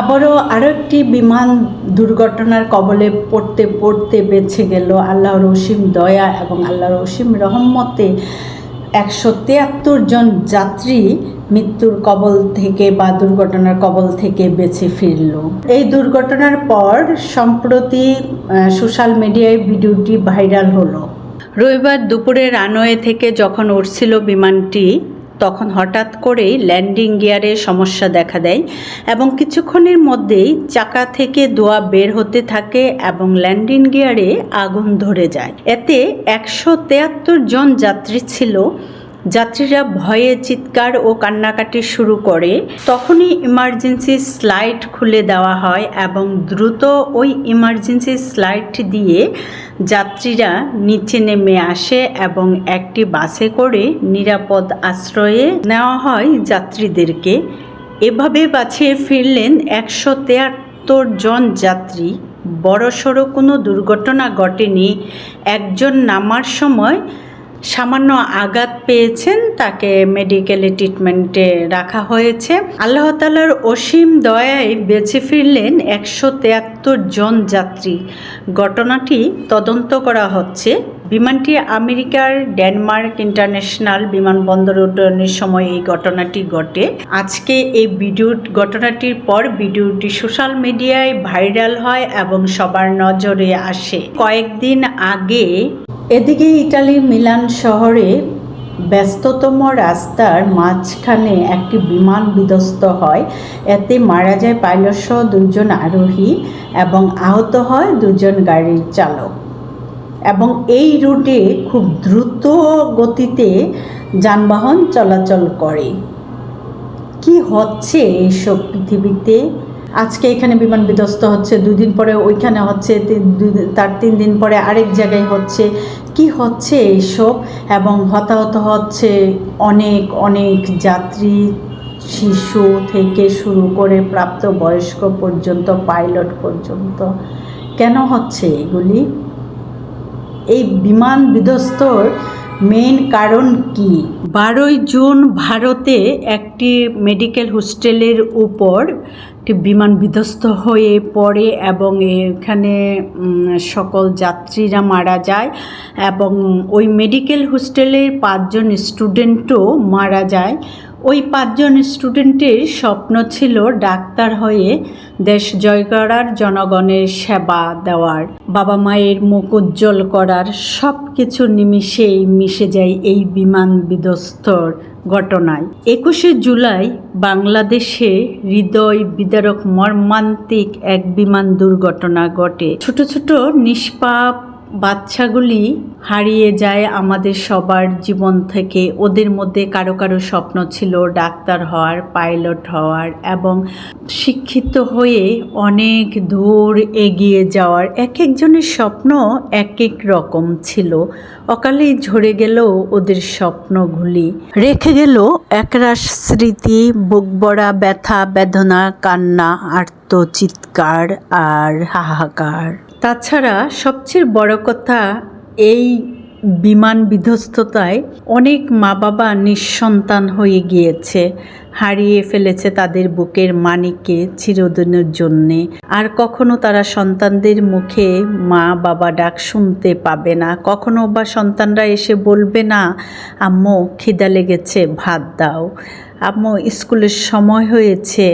আবারও আরও একটি বিমান দুর্ঘটনার কবলে পড়তে পড়তে বেঁচে গেল। আল্লাহর অসীম দয়া এবং আল্লাহর অসীম রহমতে একশো তিয়াত্তর জন যাত্রী মৃত্যুর কবল থেকে বা দুর্ঘটনার কবল থেকে বেঁচে ফিরল। এই দুর্ঘটনার পর সম্প্রতি সোশ্যাল মিডিয়ায় ভিডিওটি ভাইরাল হলো। রবিবার দুপুরে রানওয়ে থেকে যখন উঠছিল বিমানটি তখন হঠাৎ করেই ল্যান্ডিং গিয়ারে সমস্যা দেখা দেয় এবং কিছুক্ষণের মধ্যেই চাকা থেকে দোয়া বের হতে থাকে এবং ল্যান্ডিং গিয়ারে আগুন ধরে যায়। এতে একশো জন যাত্রী ছিল যাত্রীরা ভয়ে চিৎকার ও কান্নাকাটি শুরু করে। তখনই ইমার্জেন্সি স্লাইড খুলে দেওয়া হয় এবং দ্রুত ওই ইমার্জেন্সি স্লাইড দিয়ে যাত্রীরা নিচে নেমে আসে এবং একটি বাসে করে নিরাপদ আশ্রয়ে নেওয়া হয় যাত্রীদেরকে। এভাবে বাঁচিয়ে ফিরলেন একশো তেয়াত্তর জন যাত্রী। বড়সড় কোনো দুর্ঘটনা ঘটেনি। একজন নামার সময় সামান্য আঘাত পেয়েছেন, তাকে মেডিকেলে ট্রিটমেন্টে রাখা হয়েছে। আল্লাহ তালার অসীম দয়ায় বেঁচে ফিরলেন একশো তেয়াত্তর জন যাত্রী। ঘটনাটি তদন্ত করা হচ্ছে। বিমানটি আমেরিকার ডেনমার্ক ইন্টারন্যাশনাল বিমানবন্দর উড্ডয়নের সময় এই ঘটনাটি ঘটে। আজকে এই ভিডিও, ঘটনাটির পর ভিডিওটি সোশ্যাল মিডিয়ায় ভাইরাল হয় এবং সবার নজরে আসে। কয়েকদিন আগে এদিকে ইটালির মিলান শহরে ব্যস্ততম রাস্তার মাঝখানে একটি বিমান বিধ্বস্ত হয়। এতে মারা যায় পাইলট সহ দুজন আরোহী এবং আহত হয় দুজন গাড়ির চালক। এবং এই রুটে খুব দ্রুত গতিতে যানবাহন চলাচল করে। কি হচ্ছে এইসব পৃথিবীতে? আজকে এখানে বিমান বিধ্বস্ত হচ্ছে, দুদিন পরে ওইখানে হচ্ছে তার তিন দিন পরে আরেক জায়গায় হচ্ছে। কি হচ্ছে এইসব? এবং হতাহত হচ্ছে অনেক অনেক যাত্রী, শিশু থেকে শুরু করে প্রাপ্ত বয়স্ক পর্যন্ত, পাইলট পর্যন্ত। কেন হচ্ছে এগুলি? এই বিমান বিধ্বস্তর মেইন কারণ কি? বারোই জুন ভারতে একটি মেডিকেল হোস্টেলের উপর একটি বিমান বিধ্বস্ত হয়ে পড়ে এবং এখানে সকল যাত্রীরা মারা যায় এবং ওই মেডিকেল হোস্টেলের পাঁচজন স্টুডেন্টও মারা যায়। ওই পাঁচজন স্টুডেন্টের স্বপ্ন ছিল ডাক্তার হয়ে দেশ জয় করার, জনগণের সেবা দেওয়ার। বাবা মায়ের মুখ উজ্জ্বল করার সব কিছু নিমিষেই মিশে যায় এই বিমান বিধ্বস্তর ঘটনায়। একুশে জুলাই বাংলাদেশে হৃদয় বিদারক মর্মান্তিক এক বিমান দুর্ঘটনা ঘটে। ছোট ছোট নিষ্পাপ বাচ্চাগুলি হারিয়ে যায় আমাদের সবার জীবন থেকে। ওদের মধ্যে কারও কারও স্বপ্ন ছিল ডাক্তার হওয়ার, পাইলট হওয়ার এবং শিক্ষিত হয়ে অনেক দূর এগিয়ে যাওয়ার এক একজনের স্বপ্ন এক এক রকম ছিল। অকালেই ঝরে গেল ওদের স্বপ্নগুলি রেখে গেল। একরাশ স্মৃতি বুকবড়া ব্যথা, বেদনা, কান্না আর্তচিৎকার আর হাহাকার। তাছাড়া সবচেয়ে বড় কথা এই বিমান বিধ্বস্ততায় অনেক মা বাবা নিঃসন্তান হয়ে গিয়েছে, হারিয়ে ফেলেছে তাদের বুকের মানিকে চিরদিনের জন্যে। আর কখনো তারা সন্তানদের মুখে মা বাবা ডাক শুনতে পাবে না, কখনো বা সন্তানরা এসে বলবে না, আম্মু, খিদা লেগেছে, ভাত দাও। আম্মু, স্কুলের সময় হয়েছে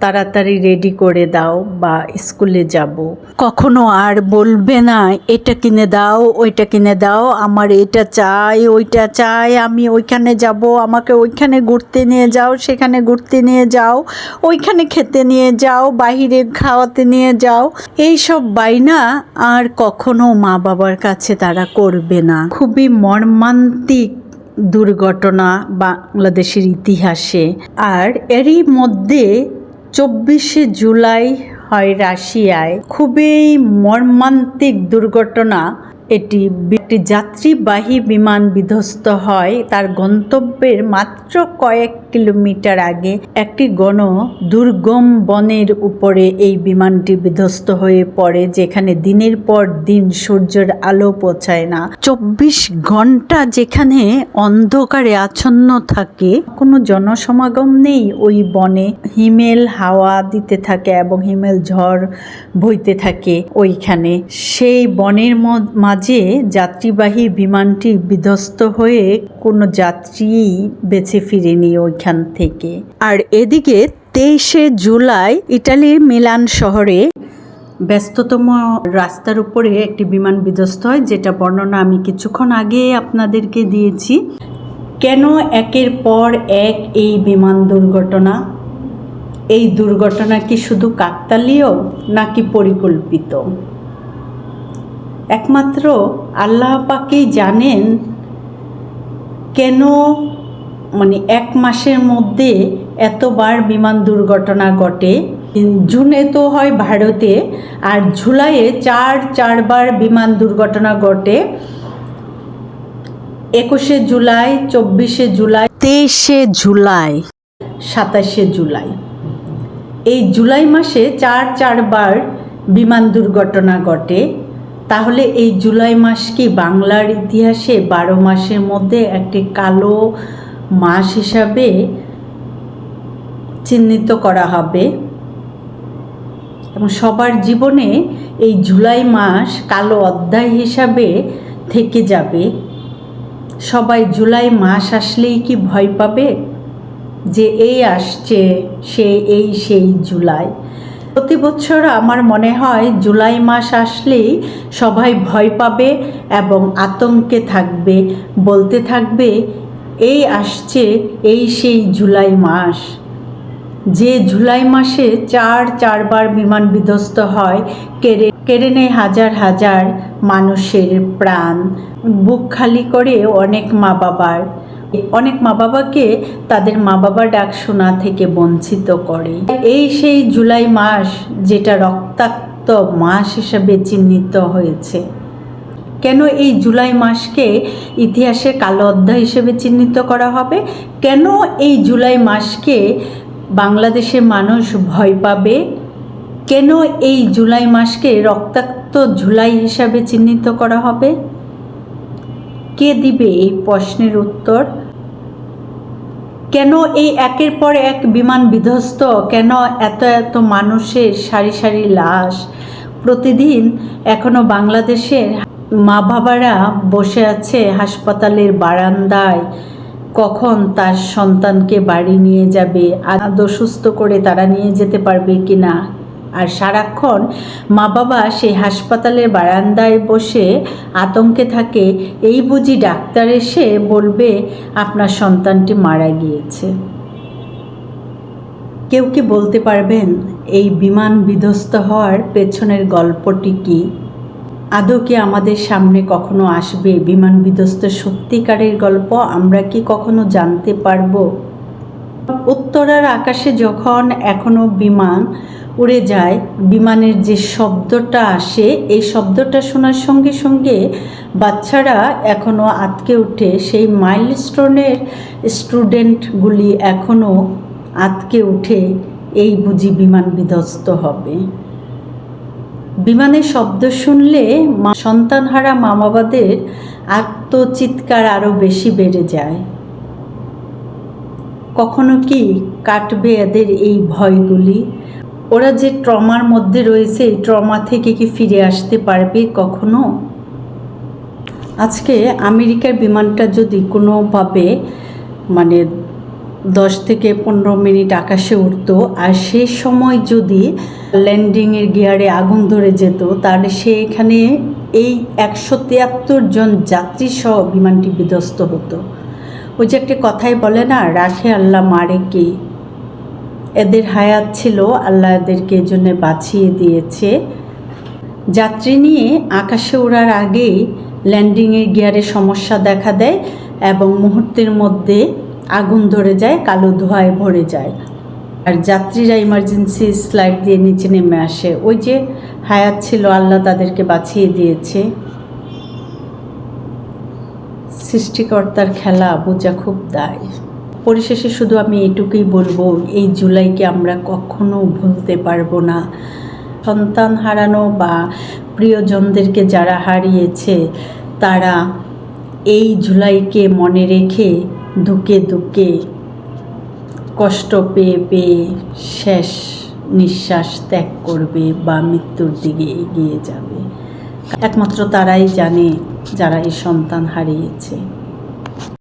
তাড়াতাড়ি রেডি করে দাও বা স্কুলে যাব। কখনো আর বলবে না, এটা কিনে দাও, ওইটা কিনে দাও, আমার এটা চাই, ওইটা চাই, আমি ওইখানে যাব, আমাকে ওইখানে ঘুরতে নিয়ে যাও, সেখানে ঘুরতে নিয়ে যাও, ওইখানে খেতে নিয়ে যাও, বাহিরে খাওয়াতে নিয়ে যাও। এই সব বাইনা আর কখনো মা বাবার কাছে তারা করবে না। খুবই মর্মান্তিক দুর্ঘটনা বাংলাদেশের ইতিহাসে। আর এরই মধ্যে চব্বিশে জুলাই হয় রাশিয়ায়। খুবই মর্মান্তিক দুর্ঘটনা এটি একটি যাত্রীবাহী বিমান বিধ্বস্ত হয়। তার গন্তব্যের মাত্র কয়েক কিলোমিটার আগে একটি গণ দুর্গম বনের উপরে এই বিমানটি বিধ্বস্ত হয়ে পড়ে, যেখানে দিনের পর দিন সূর্যের আলো পৌঁছায় না। চব্বিশ ঘণ্টা যেখানে অন্ধকারে আচ্ছন্ন থাকে, কোনো জনসমাগম নেই। ওই বনে হিমেল হাওয়া দিতে থাকে এবং হিমেল ঝড় বইতে থাকে। ওইখানে সেই বনের মাঝে যাত্রীবাহী বিমানটি বিধ্বস্ত হয়ে কোনো যাত্রী বেঁচে ফিরেনি ওইখান থেকে। আর এদিকে তেইশে জুলাই ইটালির মিলান শহরে ব্যস্ততম রাস্তার উপরে একটি বিমান বিধ্বস্ত হয়, যেটা বর্ণনা আমি কিছুক্ষণ আগে আপনাদেরকে দিয়েছি। কেন একের পর এক এই বিমান দুর্ঘটনা? এই দুর্ঘটনা কি শুধু কাকতালীয় নাকি পরিকল্পিত? একমাত্র আল্লাহ পাকেই জানেন কেন মানে এক মাসের মধ্যে এতবার বিমান দুর্ঘটনা ঘটে। জুনে তো হয় ভারতে, আর জুলাইয়ে চার, চারবার বিমান দুর্ঘটনা ঘটে। একুশে জুলাই, চব্বিশে জুলাই, তেইশে জুলাই, সাতাশে জুলাই। এই জুলাই মাসে চার, চারবার বিমান দুর্ঘটনা ঘটে। তাহলে এই জুলাই মাস কি বাংলার ইতিহাসে বারো মাসের মধ্যে একটি কালো মাস হিসাবে চিহ্নিত করা হবে? এবং সবার জীবনে এই জুলাই মাস কালো অধ্যায় হিসাবে থেকে যাবে। সবাই জুলাই মাস আসলেই কি ভয় পাবে? যে এই আসছে, সে এই, সেই জুলাই। প্রতি বছর আমার মনে হয় জুলাই মাস আসলেই সবাই ভয় পাবে এবং আতঙ্কে থাকবে, বলতে থাকবে, এই আসছে, এই সেই জুলাই মাস। যে জুলাই মাসে চার, চারবার বিমান বিধ্বস্ত হয়, কেড়ে কেড়ে নেয় হাজার হাজার মানুষের প্রাণ। বুক খালি করে অনেক মা বাবার অনেক মা বাবাকে তাদের মা বাবার ডাক শোনা থেকে বঞ্চিত করে। এই সেই জুলাই মাস যেটা রক্তাক্ত মাস হিসাবে চিহ্নিত হয়েছে। কেন এই জুলাই মাসকে ইতিহাসে কালো অধ্যায় হিসেবে চিহ্নিত করা হবে? কেন এই জুলাই মাসকে বাংলাদেশের মানুষ ভয় পাবে? কেন এই জুলাই মাসকে রক্তাক্ত জুলাই হিসাবে চিহ্নিত করা হবে? কে দিবে এই প্রশ্নের উত্তর? কেন এই একের পর এক বিমান বিধ্বস্ত? কেন এত এত মানুষের সারি সারি লাশ? প্রতিদিন এখনও বাংলাদেশের মা বাবারা বসে আছে হাসপাতালের বারান্দায়। কখন তার সন্তানকে বাড়ি নিয়ে যাবে? আদৌ সুস্থ করে তারা নিয়ে যেতে পারবে কি না আর সারাক্ষণ মা বাবা সেই হাসপাতালের বারান্দায় বসে আতঙ্কে থাকে, এই বুঝি ডাক্তার এসে বলবে আপনার সন্তানটি মারা গিয়েছে। কেউ কি বলতে পারবেন এই বিমান বিধ্বস্ত হওয়ার পেছনের গল্পটি কি? আদৌ কি আমাদের সামনে কখনো আসবে বিমান বিধ্বস্ত সত্যিকারের গল্প? আমরা কি কখনো জানতে পারব? উত্তরার আকাশে যখন এখনও বিমান উড়ে যায়, বিমানের যে শব্দটা আসে, এই শব্দটা শোনার সঙ্গে সঙ্গে বাচ্চারা এখনও আটকে উঠে, সেই মাইলস্টোনের স্টুডেন্টগুলি এখনও আটকে উঠে এই বুঝি বিমান বিধ্বস্ত হবে। বিমানের শব্দ শুনলে সন্তানহারা মা বাবাদের আত্মচিৎকার আরও বেশি বেড়ে যায়। কখনো কি কাটবে এদের এই ভয়গুলি? ওরা যে ট্রমার মধ্যে রয়েছে ট্রমা থেকে কি ফিরে আসতে পারবে কখনো? আজকে আমেরিকার বিমানটা যদি কোনোভাবে মানে দশ থেকে পনেরো মিনিট আকাশে উঠতো আর সেই সময় যদি ল্যান্ডিংয়ের গিয়ারে আগুন ধরে যেত, তাহলে সে এখানে এই একশো তিয়াত্তর জন যাত্রী সহ বিমানটি বিধ্বস্ত হতো। ওই যে একটা কথাই বলে না, রাখে আল্লাহ মারে কে? এদের হায়াত ছিল, আল্লাহ এদেরকে এই জন্য বাঁচিয়ে দিয়েছে। যাত্রী নিয়ে আকাশে ওড়ার আগেই ল্যান্ডিংয়ের গিয়ারে সমস্যা দেখা দেয় এবং মুহূর্তের মধ্যে আগুন ধরে যায়, কালো ধোঁয়ায় ভরে যায়। আর যাত্রীরা ইমার্জেন্সি স্লাইড দিয়ে নিচে নেমে আসে। ওই যে হায়াত ছিল, আল্লাহ তাদেরকে বাঁচিয়ে দিয়েছে। সৃষ্টিকর্তার খেলা বোঝা খুব দায়। পরিশেষে শুধু আমি এটুকুই বলব, এই জুলাইকে আমরা কখনো ভুলতে পারব না। সন্তান হারানো বা প্রিয়জনদেরকে যারা হারিয়েছে, তারা এই জুলাইকে মনে রেখে দুকে দুকে কষ্ট পেয়ে পেয়ে শেষ নিঃশ্বাস ত্যাগ করবে বা মৃত্যুর দিকে এগিয়ে যাবে। একমাত্র তারাই জানে যারা এই সন্তান হারিয়েছে।